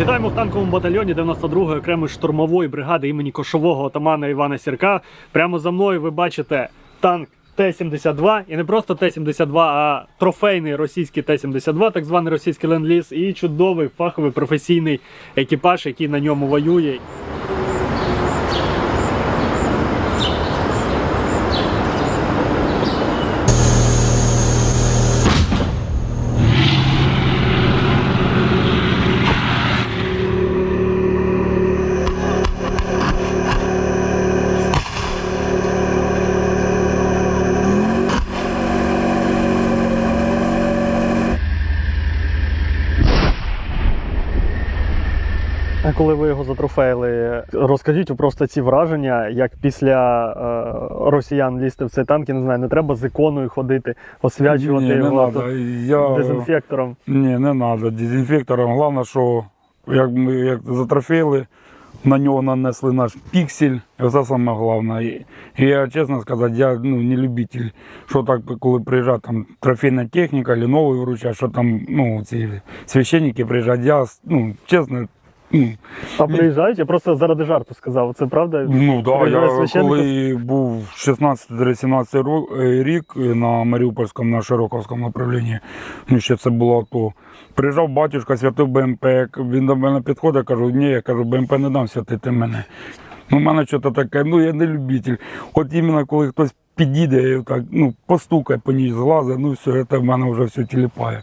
Вітаємо в танковому батальйоні 92-ї окремої штурмової бригади імені кошового отамана Івана Сірка. Прямо за мною ви бачите танк Т-72, і не просто Т-72, а трофейний російський Т-72, так званий російський ленд-ліз, і чудовий фаховий професійний екіпаж, який на ньому воює. Коли ви його затрофеїли, розкажіть просто ці враження, як після е, росіян лізти в цей танк, я не знаю, не треба з іконою ходити, освячувати Ні, не його надо. Я... дезінфектором. Ні, не треба. Дезінфектором. Головне, що як ми як затрофеїли, на нього нанесли наш піксель. Це саме головне. І, я чесно сказати, я ну, не любитель, що так, коли приїжджає там трофейна техніка, або новий вручать, що там ну, ці священники приїжджають. Я ну, чесно. А приїжджають, я просто заради жарту сказав. Це правда? Ну да, я коли був 16-17 е, рік на Маріупольському, на Широковському направлінні, ну ще це було то. Приїжджав батюшка, святив БМП, він до мене підходить, кажу, ні, я кажу, БМП не дам святити мене. Ну, в мене щось таке, ну я не любитель. От іменно коли хтось підійде, так, ну, постукає по ній злазить, ну все, це в мене вже все тіліпає.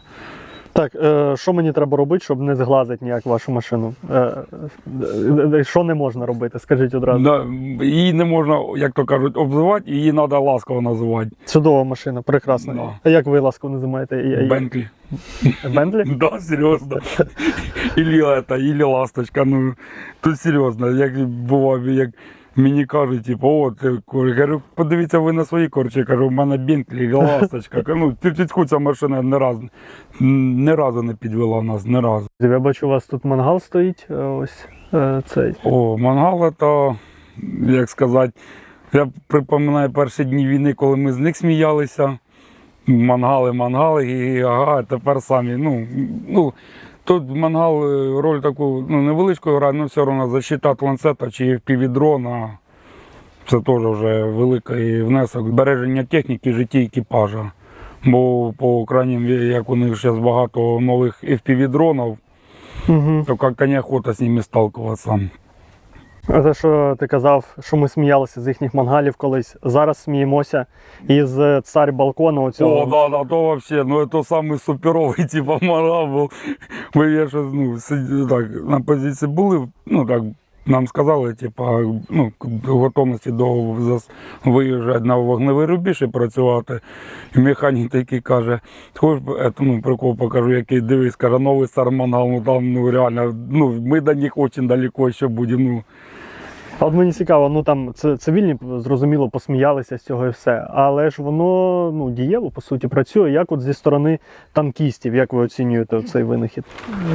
Так, е, що мені треба робити, щоб не зглазити ніяк вашу машину? Е, е, що не можна робити? Скажіть одразу. Да, її не можна, як то кажуть, обзивати, її треба ласково називати. Чудова машина, прекрасна. Да. А як ви ласково називаєте? Бентлі. Бентлі? Да, серйозно. Ілі ласточка. Ну, тут серйозно, як буває, як мені кажуть, типу, е, кур- кажу, подивіться ви на свої корчі, кажу, в мене Бентлі, ласточка. Ну, підку ця машина не раз, не разу не підвела нас, не разу. Я бачу, у вас тут мангал стоїть. е, Ось е, цей. О, мангал то, як сказати, я припоминаю перші дні війни, коли ми з них сміялися. Мангали, мангали, і ага, тепер самі. Ну, ну, тут мангал е, роль таку ну, невеличку грає, але все одно защита від ланцета чи півдрона. Це теж вже великий внесок збереження техніки, житті екіпажа. Бо по крайнім, як у них зараз багато нових FPV-дронів, Угу. то як-то неохота з ними сталкуватися. А те, що ти казав, що ми сміялися з їхніх мангалів колись. Зараз сміємося із е, цар балкона. Оцього. О, да, да, то вообще, ну это самый суперовий, типа, морал був. Ми я щось, ну, сиді- так, на позиції були, ну так, нам сказали, типа, ну, к- готовності до зас- виїжджати на вогневий рубіж і працювати. І механік такий каже, хочеш, это, ну, прикол покажу, який дивись, каже, новий сармангал, ну там, ну реально, ну, ми до них очень далеко ще будемо. Ну, а от мені цікаво, ну там цивільні зрозуміло посміялися з цього і все. Але ж воно ну дієво по суті працює. Як от зі сторони танкістів, як ви оцінюєте цей винахід?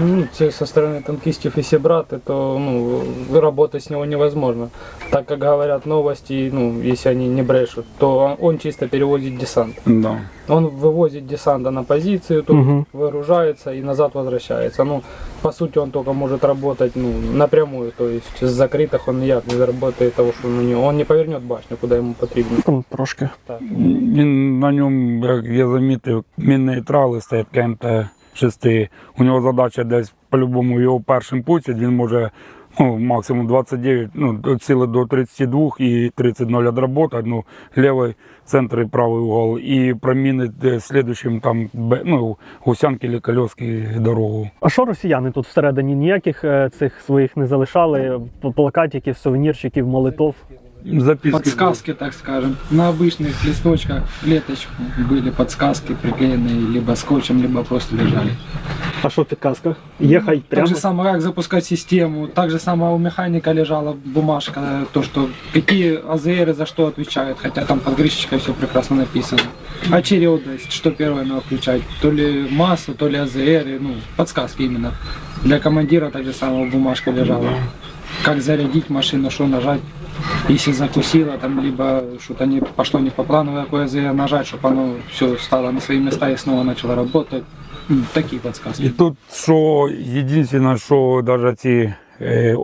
Ну, те со стороны танкистов и Сибрат, это, ну, работать с него невозможно. Так как говорят новости, ну, если они не брешут, то он чисто перевозит десант. да Он вывозит десанта на позицию, тут Мгм. выгружается и назад возвращается. Ну, по сути, он только может работать ну, напрямую, то есть с закрытых он никак не заработает того, что на него. Он не повернет башню, куда ему потрібно. Там трошки. Так. Він на ньому, як я замітив, міннейтрали стоять КМТ-6. У нього задача десь по-любому його першим пустять, він може ну, максимум 29, ну, ціле до 32 і 30-0 відработати, ну, лівий центр і правий угол, і промінити слідчим там, ну, гусянки чи кольоски дорогу. А що росіяни тут всередині ніяких е, цих своїх не залишали? Плакатиків, сувенірчиків, молитов. Записки. подсказки, так скажем. На обычных листочках, клеточку были подсказки приклеенные либо скотчем, либо просто лежали. А що в підказках? Їхай Так прямо. же самое, как запускать систему. Так же самое у механика лежала бумажка, то, что какие АЗРы за что отвечают, хотя там под крышечкой все прекрасно написано. Очередность, что первое надо включать, то ли массу, то ли АЗР, ну, подсказки именно. Для командира так же самое бумажка лежала. Как зарядить машину, что нажать. Если закусило, там либо что-то не пошло не по плану, какое нажать, чтобы оно все стало на свои места и снова начало работать. М, Такие подсказки. І тут, що єдине, що навіть ці е,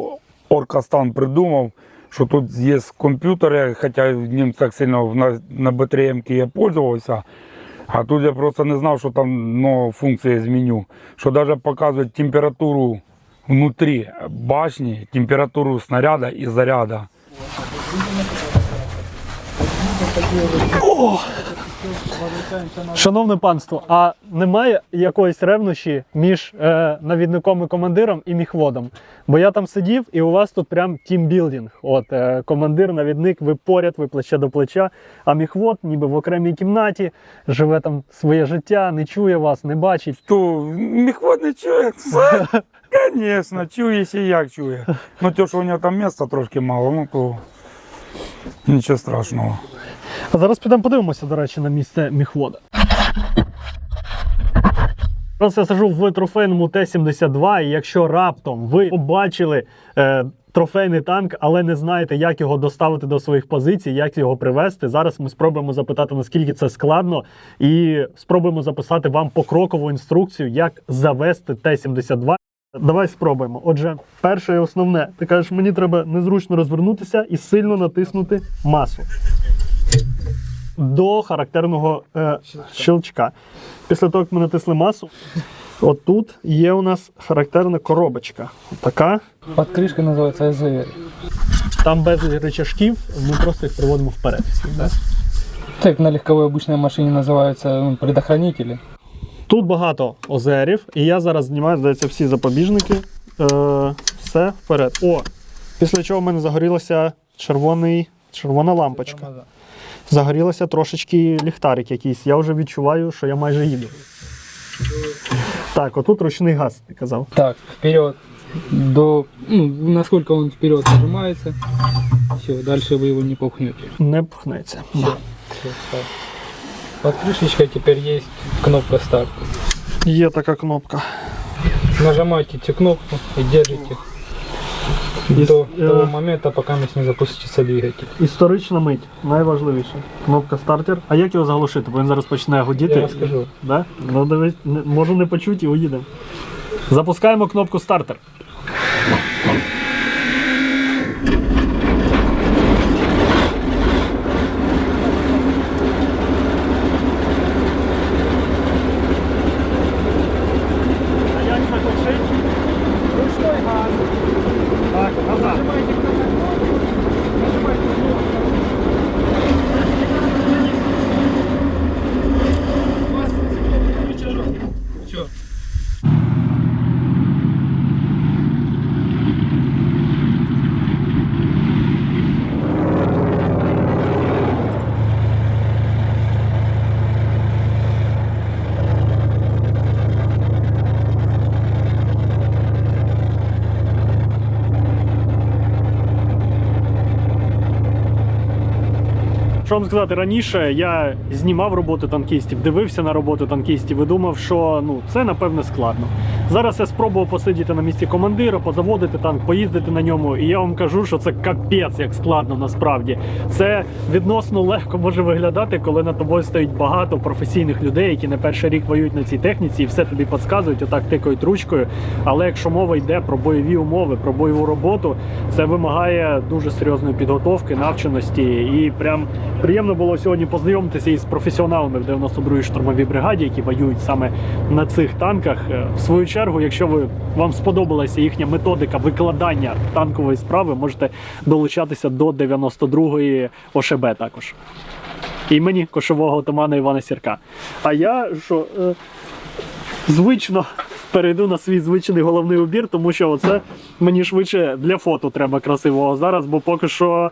Оркастан придумав, що тут є комп'ютери, хоча ним так сильно на, на БТРМ я пользувався. А тут я просто не знав, що там ну, функції з. Що навіть показують температуру внутрі башні, температуру снаряда і заряда. Шановне панство, а немає якоїсь ревнощі між е, навідником і командиром і міхводом? Бо я там сидів, і у вас тут прям тімбілдинг. От е, командир, навідник, ви поряд, ви плече до плеча. А міхвод, ніби в окремій кімнаті, живе там своє життя, не чує вас, не бачить. То міхвод не чує. Звісно, чує ще як чує. Ну, те, що у нього там місця трошки мало, ну то нічого страшного. А зараз підемо подивимося, до речі, на місце міхвода. Зараз я сижу в трофейному Т-72, і якщо раптом ви побачили е, трофейний танк, але не знаєте, як його доставити до своїх позицій, як його привезти, зараз ми спробуємо запитати, наскільки це складно, і спробуємо записати вам покрокову інструкцію, як завести Т-72. Давай спробуємо. Отже, перше і основне, ти кажеш, мені треба незручно розвернутися і сильно натиснути масу до характерного е, щелчка. Після того, як ми натисли масу, отут є у нас характерна коробочка. Така. Под крышкой называется АЗР. Там без рычажків, ми просто їх приводимо вперед. Всі, да? Так на легковой обычной машине называются ну, предохранители. Тут багато озерів, і я зараз знімаю, здається, всі запобіжники. Е, все вперед. О! Після чого в мене загорілася червоний, червона лампочка. Загорілося трошечки ліхтарик якийсь. Я вже відчуваю, що я майже їду. Так, отут ручний газ, ти казав. Так, вперед. До, ну, насколько он вперед нажимается. Все, дальше вы его не пухнете. Не пхнеться. Все, все, Под крышечкой теперь есть кнопка старт. Є така кнопка. Нажимаете эту кнопку и держите Ис- до э, того момента, пока не запустится двигатель. Історична мить, найважливіше. Кнопка стартер. А як його заглушити? Бо він зараз почне гудіти. Я расскажу. Да? Ну, дивись, не- можу не почути і уїдемо. Запускаємо кнопку стартер. Що вам сказати, раніше я знімав роботи танкістів, дивився на роботи танкістів і думав, що ну це напевне складно. Зараз я спробував посидіти на місці командира, позаводити танк, поїздити на ньому, і я вам кажу, що це капець як складно насправді. Це відносно легко може виглядати, коли над тобою стоїть багато професійних людей, які не перший рік воюють на цій техніці, і все тобі підказують, отак тикають ручкою. Але якщо мова йде про бойові умови, про бойову роботу, це вимагає дуже серйозної підготовки, навченості. І прям приємно було сьогодні познайомитися із професіоналами в 92-й штурмовій бригаді, які воюють саме на цих танках. Е, В свою чергу, якщо ви вам сподобалася їхня методика викладання танкової справи, можете долучатися до 92-ї ОШБ також. Імені кошового отамана Івана Сірка. А я що. е, звично перейду на свій звичний головний убір, тому що це мені швидше для фото треба красивого зараз, бо поки що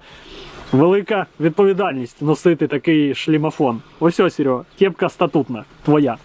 велика відповідальність носити такий шлімофон. Ось ось, Серега, кепка статутна, твоя.